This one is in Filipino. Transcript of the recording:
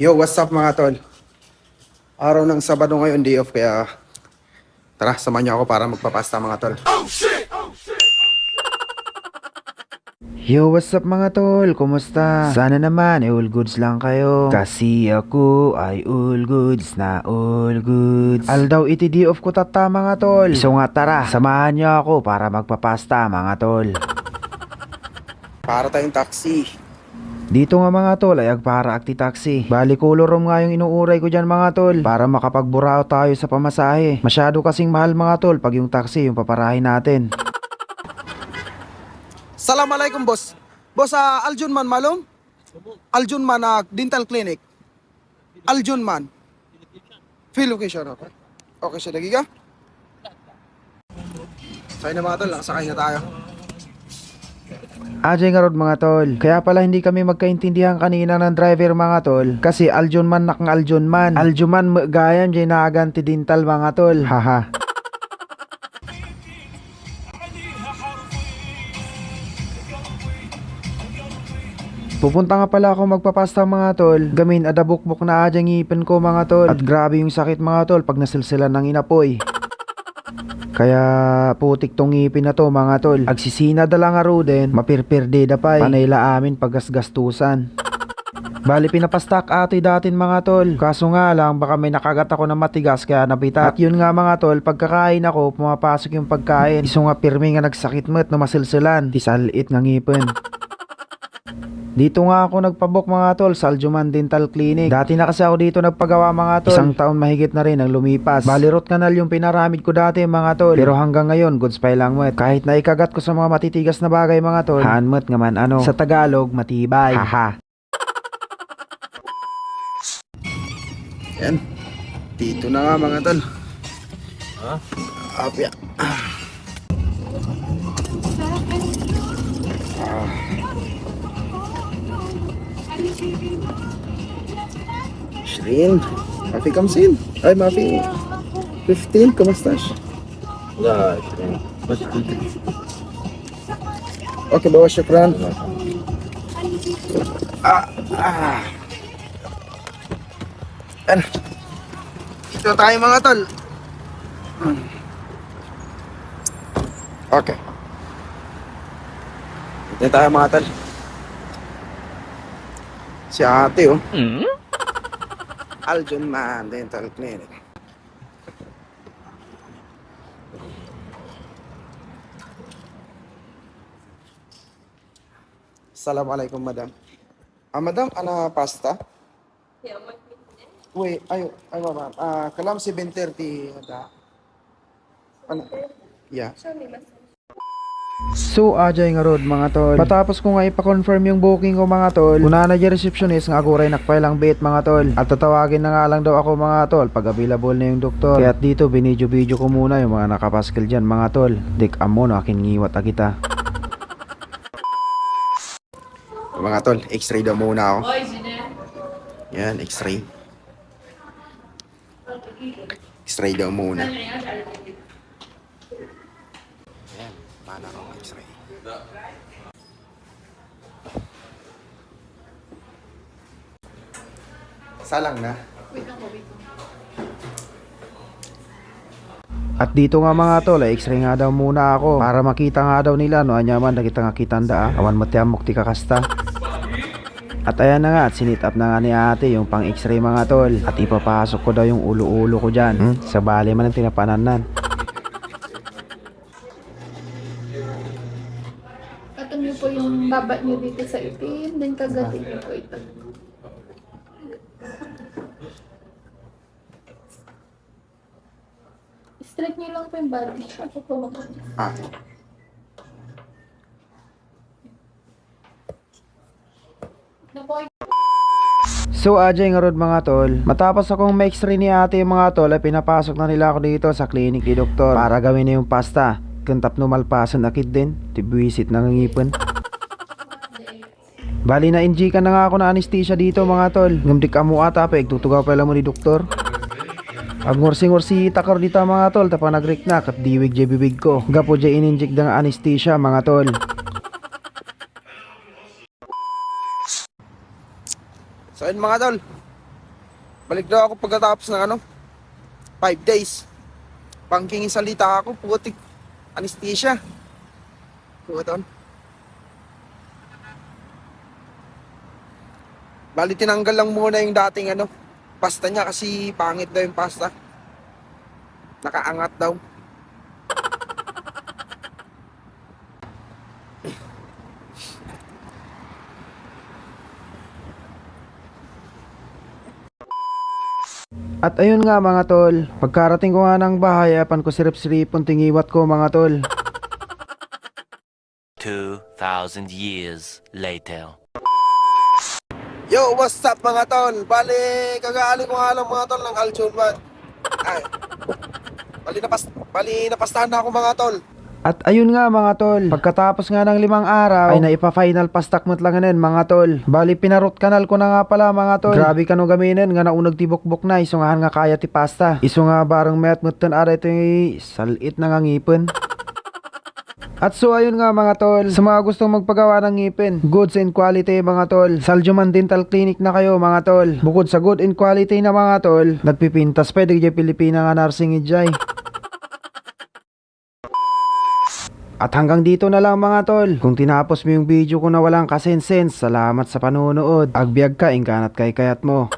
Yo, what's up mga tol? Araw ng Sabado ngayon, day off, kaya tara, samahan niyo ako para magpapasta mga tol. Yo, what's up mga tol? Kumusta? Sana naman, eh, all goods lang kayo. Kasi ako ay all goods na all goods. Aldaw iti di off ko tata mga tol. So nga tara, samahan niyo ako para magpapasta mga tol. Para tayong taxi. Dito nga mga tol ay agpara akti taxi. Bali kolorom nga yung inuuray ko dyan mga tol para makapagburaw tayo sa pamasahe. Masyado kasing mahal mga tol pag yung taxi yung paparahin natin. Salam alaikum, boss. Boss, ah, Aljun Man malum? Aljun Man ah, Dental Clinic. Aljun Man. Field location, okay. Okay siya, lagi ka? Sakay na mga tol, nakasakay na tayo. Ajay nga rod mga tol. Kaya pala hindi kami magkaintindihan kanina ng driver mga tol. Kasi Aljon man Aljon man. Aljon man gayam jay naaganti dintal mga tol. Haha. Pupunta nga pala ako magpapasta mga tol. Gamin adabukbok na adyang ngipin ko mga tol. At grabe yung sakit mga tol pag nasilsilan ng inapoy. Kaya putik tong ngipin na to mga tol. Agsisina da lang aro din. Mapirpirde da pa eh. Panay la amin paggasgastusan. Bali pinapastak atoy datin mga tol. Kaso nga lang baka may nakagat ako na matigas kaya nabitak. At yun nga mga tol, pagkakain ako, pumapasok yung pagkain. Iso nga pirmi nga nagsakit mo at namasilsilan. Tisaliit nga ngipin. Dito nga ako nagpabok mga tol sa Aljuman Dental Clinic. Dati na kasi ako dito nagpagawa mga tol. Isang taon mahigit na rin ang lumipas. Balirot kanal yung pinaramid ko dati mga tol. Pero hanggang ngayon, goods pa lang met. Kahit na ikagat ko sa mga matitigas na bagay mga tol. Hanmet nga man ano. Sa Tagalog, matibay. Haha. Yan. Dito na nga mga tol. Ha? Apya. Shireen. Mafi Kamsin. Ay, Mafi. 15, kamusta siya? God. Okay, bawa syukran. Ah, ah. Ano? Ito tayo mga tol. Okay. Ito tayo mga tol. Si ate oh. Aljun Man Dental Clinic. Assalamualaikum madam. Ah, madam, ana pasta? Wait, ayo, ay ma'am. Ah, kalam si 7:30 ada. Ano? Yeah. So, ajay nga rod mga tol. Matapos ko nga ipa-confirm yung booking ko mga tol, una na dyan receptionist nga ako rin nakpailang bait mga tol. At tatawagin na nga lang daw ako mga tol pag available na yung doktor. Kaya dito binidyo-video ko muna yung mga nakapaskil dyan mga tol. Dik amo akin ngiwat a kita. Mga tol, x-ray daw muna ako. Yan, x-ray. X-ray daw muna. Yan, paano akong x-ray? Salang na. At dito nga mga tol, ay x-ray nga daw muna ako para makita nga daw nila no anya man nakita nga kitanda ah. Awan mo tiyamok ti kakasta. At ayan na nga, at sinit up na nga ni ate yung pang x-ray mga tol. At ipapasok ko daw yung ulo-ulo ko dyan. Hmm? Sa bali man ang tinapananan. Niyo po yung baba niyo dito sa itim, then kagatin niyo po ito. Straight niyo lang po yung body. Ako po mag- Ah, Na po So ajay nga rod mga tol Matapos akong ma-x-ray ni ate yung mga tol Ay pinapasok na nila ako dito sa clinic ni doktor Para gawin na yung pasta Kantap no malpasan akit din Tibuisit na ngipin Bali na NG ka na nga ako na anesthesia dito mga tol Ngamdik amo ata pa Tutugaw pala mo ni doktor Ag ngorsi-ngorsi takar dito mga tol Tapa nagrik na kat diwig jay bibig ko Gapo jay ininjik nga anesthesia mga tol So yun mga tol, Balik daw ako pagkatapos ng ano, 5 days. Pangkingin salita ako, putik. Anesthesia. Puton. Bali tinanggal lang muna yung dating ano, pasta niya kasi pangit daw yung pasta. Nakaangat daw. At ayun nga mga tol, pagkarating ko nga ng bahay, apan ko sirip-siripon tingiwat ko mga tol. 2,000 years later. Yo, what's up mga tol? Bali, kagaali ko nga lang mga tol ng Aljon man. Ay. Bali napas bali napastahan na ako mga tol. At ayun nga mga tol, pagkatapos nga ng limang araw, ay naipa-final pastak mo't lang ngayon mga tol. Bali pinarot kanal ko na nga pala mga tol. Grabe ka no gaminin, nga naunag tibok-bok na, isungahan nga kaya ti pasta. Iso nga barang met mo't tan ara ito salit na nga ngipin. At so ayun nga mga tol, sa mga gustong magpagawa ng ngipin, goods and quality mga tol, Saljuman Dental Clinic na kayo mga tol. Bukod sa good and quality na mga tol, nagpipintas pa di Pilipina nga narsing ijay. At hanggang dito na lang mga tol. Kung tinapos mo yung video ko na walang kasensen, salamat sa panonood. Agbyag ka, ingkanat kay kayat mo.